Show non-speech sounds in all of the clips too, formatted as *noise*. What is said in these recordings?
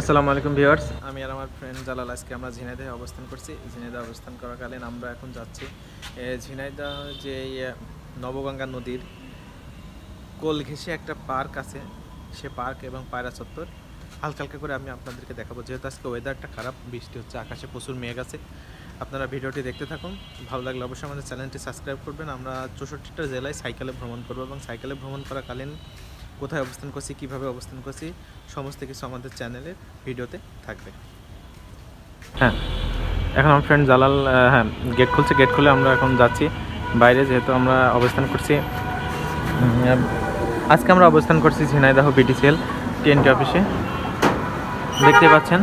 আসসালামু আলাইকুম ভিউয়ার্স। আমি আর আমার ফ্রেন্ড জালাল আজকে আমরা ঝিনাইদহে অবস্থান করছি। ঝিনাইদহে অবস্থান করাকালীন আমরা এখন যাচ্ছি এ, ঝিনাইদহ যে নবগঙ্গা নদীর কোল ঘেঁষে একটা পার্ক আছে সে পার্ক এবং পায়রা চত্বর। হালকা হালকা করে আমি আপনাদেরকে দেখাবো। যেহেতু আজকে ওয়েদারটা খারাপ বৃষ্টি হচ্ছে আকাশে প্রচুর মেঘ আছে আপনারা ভিডিওটি দেখতে থাকুন। ভালো লাগলে অবশ্যই আমাদের চ্যানেলটি সাবস্ক্রাইব করবেন। আমরা চৌষট্টিটা জেলায় সাইকেলে ভ্রমণ করব এবং সাইকেলে ভ্রমণ করাকালীন কোথায় অবস্থান করছি, কীভাবে অবস্থান করছি, সমস্ত কিছু আমাদের চ্যানেলের ভিডিওতে থাকবে। হ্যাঁ এখন আমার ফ্রেন্ড জালাল হ্যাঁ গেট খুলছে গেট খুলে আমরা এখন যাচ্ছি। বাইরে যেহেতু আমরা অবস্থান করছি আজকে আমরা অবস্থান করছি ঝিনাইদহ বিটিসিএল টিএনটি অফিসে দেখতে পাচ্ছেন?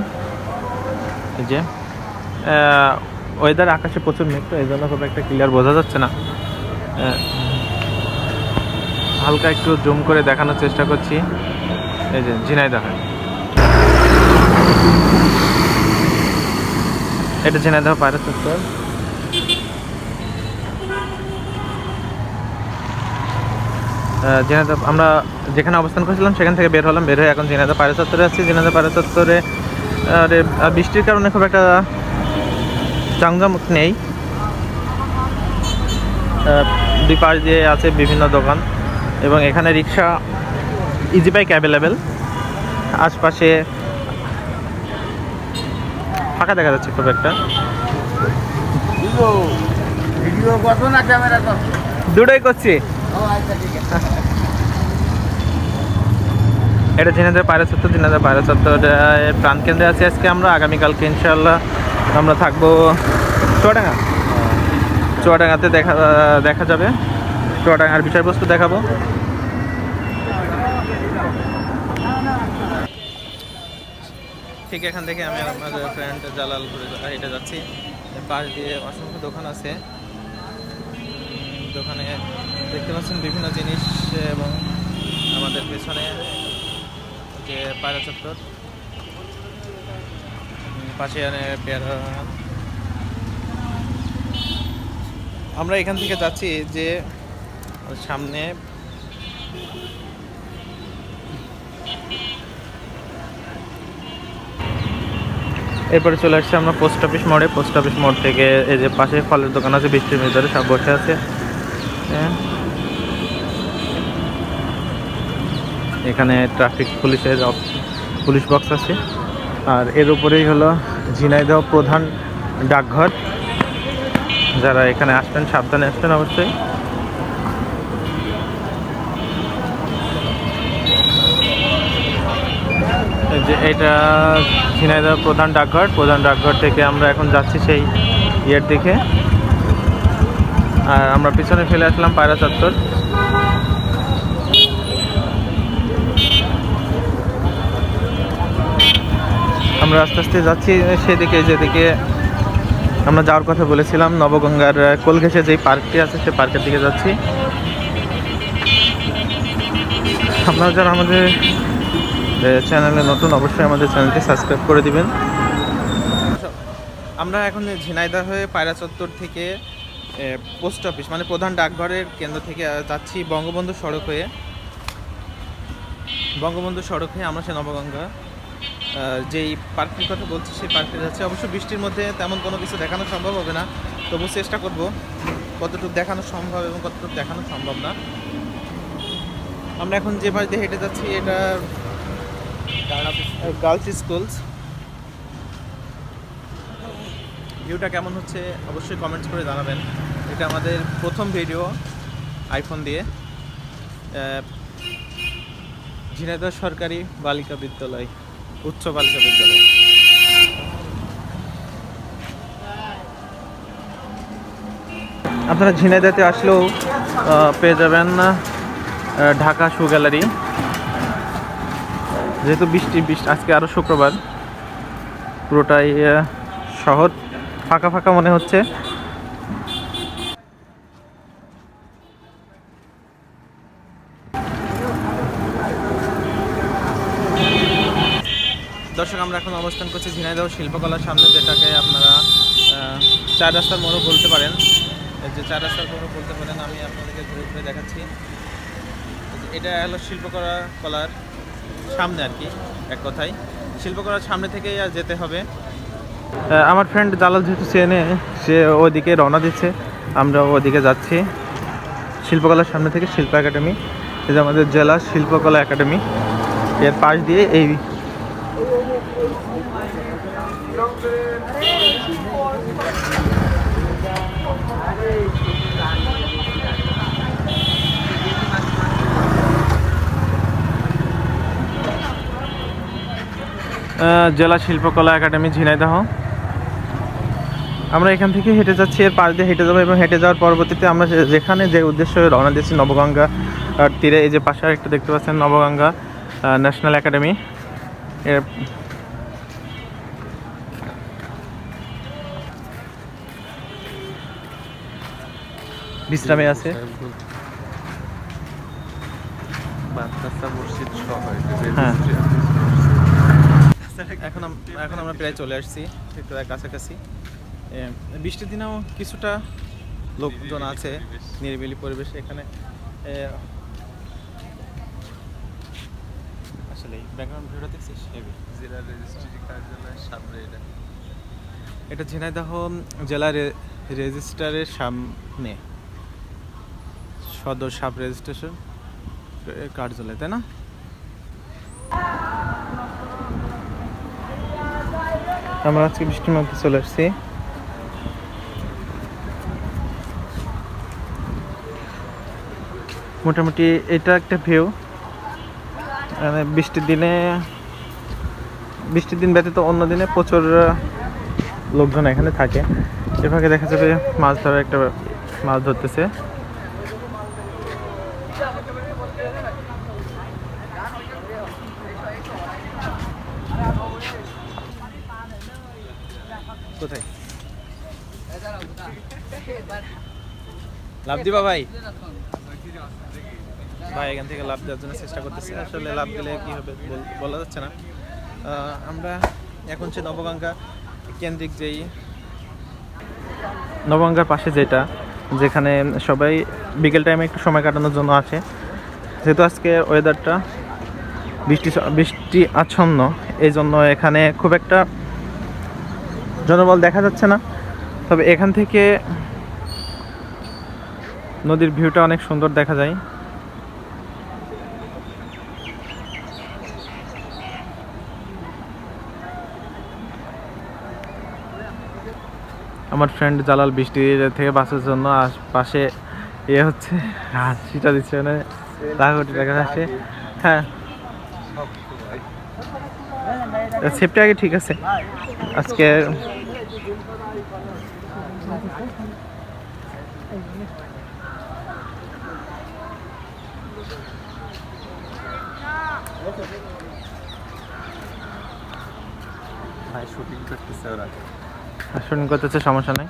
যে ওয়েদার আকাশে প্রচুর মেঘ, তো এই জন্য খুব একটা ক্লিয়ার বোঝা যাচ্ছে না। হালকা একটু জুম করে দেখানোর চেষ্টা করছি। এই যে ঝিনাইদহ। এটা ঝিনাইদহ চত্বর। আহ, ঝিনাইদহ আমরা যেখানে অবস্থান করছিলাম সেখান থেকে বের হলাম বের হয়ে এখন ঝিনাইদহ পায়রা চত্বরে আসছি ঝিনাইদহ পায়রা চত্বরে বৃষ্টির কারণে খুব একটা চাঙ্গামুখ নেই। দুই পাশ দিয়ে আছে বিভিন্ন দোকান। এবং এখানে রিক্সা ইজি বাইক অ্যাভেলেবেল আশপাশে ফাঁকা দেখা যাচ্ছে খুব একটা। দুটোই করছি। এটা ঝিনাইদের পায়রা চত্বর ঝিনাইদের পায়রা চত্বর প্রাণকেন্দ্রে আছি আজকে আমরা। আগামীকালকে ইনশাল্লাহ আমরা থাকব চুয়াডাঙ্গা। চুয়াডাঙ্গাতে দেখা দেখা যাবে। চুয়াডাঙ্গার বিষয়বস্তু দেখাবো। ঠিক এখান থেকে আমি আমার ফ্রেন্ড জালাল যা- হেঁটে যাচ্ছি। পাশ দিয়ে অসংখ্য দোকান আছে। দোকানে দেখতে পাচ্ছেন বিভিন্ন জিনিস এবং আমাদের পেছনে যে পায়রা চত্বর। পাশে পেয়ারা। আমরা এখান থেকে যাচ্ছি যে সামনে। এরপরে চলে আসছি আমরা পোস্ট অফিস মোড়ে পোস্ট অফিস মোড় থেকে এই যে পাশে ফলের দোকান আছে, বৃষ্টির ভিতরে সব বসে আছে। হ্যাঁ। এখানে ট্রাফিক পুলিশের পুলিশ বক্স আছে। আর এর উপরেই হলো ঝিনাইদহ প্রধান ডাকঘর। যারা এখানে আসবেন, সাবধানে আসবেন অবশ্যই। যে এটা ঝিনাইদহ প্রধান ডাকঘর। প্রধান ডাকঘর থেকে আমরা এখন যাচ্ছি সেই ইয়ের দিকে। আর আমরা পিছনে ফেলে আসলাম পায়রা চত্বর। আমরা আস্তে আস্তে যাচ্ছি সেদিকে যেদিকে আমরা যাওয়ার কথা বলেছিলাম নবগঙ্গার আহ, কোল ঘেঁষে যেই পার্কটি আছে সেই পার্কের দিকে যাচ্ছি। আপনারা যারা আমাদের চ্যানেলে নতুন, অবশ্যই আমাদের চ্যানেলটি সাবস্ক্রাইব করে দিবেন। আমরা এখন ঝিনাইদহ হয়ে পায়রা চত্বর থেকে পোস্ট অফিস মানে প্রধান ডাকঘরের কেন্দ্র থেকে যাচ্ছি বঙ্গবন্ধু সড়ক হয়ে। বঙ্গবন্ধু সড়ক হয়ে আমরা সে নবগঙ্গা যেই পার্কটির কথা বলছি, সেই পার্কে যাচ্ছে। অবশ্য বৃষ্টির মধ্যে তেমন কোনো কিছু দেখানো সম্ভব হবে না, তবু চেষ্টা করব কতটুকু দেখানো সম্ভব এবং কতটুকু দেখানো সম্ভব না। আমরা এখন যে দিয়ে হেঁটে যাচ্ছি, এটা গার্লস স্কুলস। ভিউটা কেমন হচ্ছে অবশ্যই কমেন্টস করে জানাবেন। এটা আমাদের প্রথম ভিডিও আইফোন দিয়ে। ঝিনাইদহ সরকারি বালিকা বিদ্যালয়, উচ্চ বালিকা বিদ্যালয়। আপনারা ঝিনাইদাতে আসলেও পেয়ে যাবেন ঢাকা শু গ্যালারি। যেহেতু বৃষ্টি বৃষ্টি আজকে আরও শুক্রবার। পুরোটাই শহর ফাঁকা ফাঁকা মনে হচ্ছে। দর্শক, আমরা এখন অবস্থান করছি ঝিনাইদহ শিল্পকলার সামনে, যেটাকে আপনারা চার রাস্তার মোড়ও বলতে পারেন। যে চার রাস্তার মোড়ও বলতে পারেন, আমি আপনাদেরকে ঘুরে ঘুরে দেখাচ্ছি। এটা হলো শিল্পকলা, কলার সামনে আর কি, এক কথায়। শিল্পকলার সামনে থেকেই আর যেতে হবে। আমার ফ্রেন্ড দালাল যেহেতু চেনে সে ওদিকে রওনা দিচ্ছে। আমরা ওদিকে যাচ্ছি। শিল্পকলার সামনে থেকে শিল্প একাডেমি এটা আমাদের জেলা শিল্পকলা একাডেমি এর পাশ দিয়ে এই জেলা শিল্পকলা একাডেমি ঝিনাইদহ। আমরা এখান থেকে হেঁটে যাচ্ছি এর পাশ দিয়ে হেঁটে যাব এবং হেঁটে যাওয়ার পরবর্তীতে আমরা যেখানে যে উদ্দেশ্যে রওনা দিয়েছি নবগঙ্গা আর তীরে। এই যে পাশে একটা দেখতে পাচ্ছেন নবগঙ্গা ন্যাশনাল একাডেমি। এর বিশ্রামে আছে। মাদ্রাসা মসজিদ সহ হ্যাঁ। এখন এখন আমরা প্রায় চলে আসছি একটু কাছাকাছি। বৃষ্টির দিনেও কিছুটা লোকজন আছে নিরিবিলি পরিবেশ এখানে। আসলে ব্যাকগ্রাউন্ড ভিউটা দেখছিস? হেভি জেলা রেজিস্ট্রি কার্যালয়ের সামনে এটা। এটা ঝিনাইদহ জেলা রেজিস্ট্রারের সামনে। সদর সাব রেজিস্ট্রেশন কার্যালয় তাই না? আমরা আজকে বৃষ্টির মধ্যে চলে আসছি। মোটামুটি এটা একটা ভিউ মানে বৃষ্টির দিনে, বৃষ্টির দিন ব্যতীত অন্য দিনে প্রচুর লোকজন এখানে থাকে। এভাবে দেখা যাবে মাছ ধরার একটা, মাছ ধরতেছে। কোথায়? লাভ দিবা ভাই? ভাই, এখান থেকে লাভ দেওয়ার জন্য চেষ্টা করতেছে। আসলে লাভ কি হবে বলা যাচ্ছে না। আমরা এখন কেন্দ্রিক যেই নবগঙ্গার পাশে যেটা, যেখানে সবাই বিকেল টাইমে একটু সময় কাটানোর জন্য আসে। যেহেতু আজকে ওয়েদারটা বৃষ্টি বৃষ্টি আচ্ছন্ন এই জন্য এখানে খুব একটা জনবল দেখা যাচ্ছে না। তবে এখান থেকে নদীর ভিউটা অনেক সুন্দর দেখা যায়। আমার ফ্রেন্ড জালাল বৃষ্টি থেকে বাঁচার জন্য আশ- পাশে ইয়ে হচ্ছে হাসিটা দিচ্ছে মানে টাকা আসে হ্যাঁ। সেফটি আগে ঠিক আছে। আজকে শুটিং করতেছে সমস্যা নাই।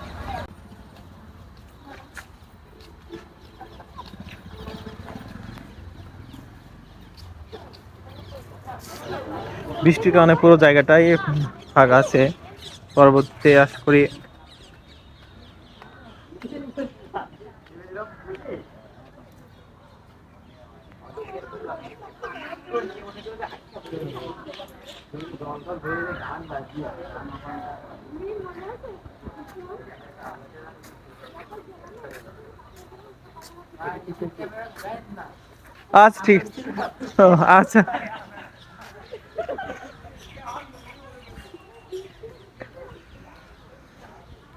বৃষ্টির কারণে পুরো জায়গাটাই ফাঁকা আছে। পরবর্তী আশা করি আচ্ছা ঠিক। আচ্ছা।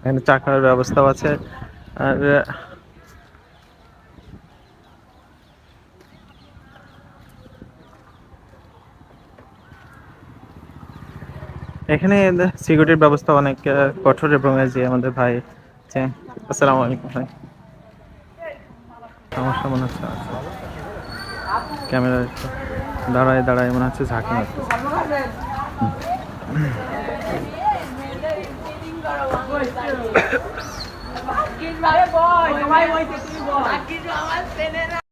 এখানে চা খাওয়ার ব্যবস্থাও আছে। আর এখানে সিকিউরিটির ব্যবস্থা অনেক কঠোর এবং যে আমাদের ভাই আসসালামু আলাইকুম ভাই। সমস্যা মনে হচ্ছে। ক্যামেরা দাঁড়ায় দাঁড়ায় মনে হচ্ছে ঝাঁকি *coughs* বল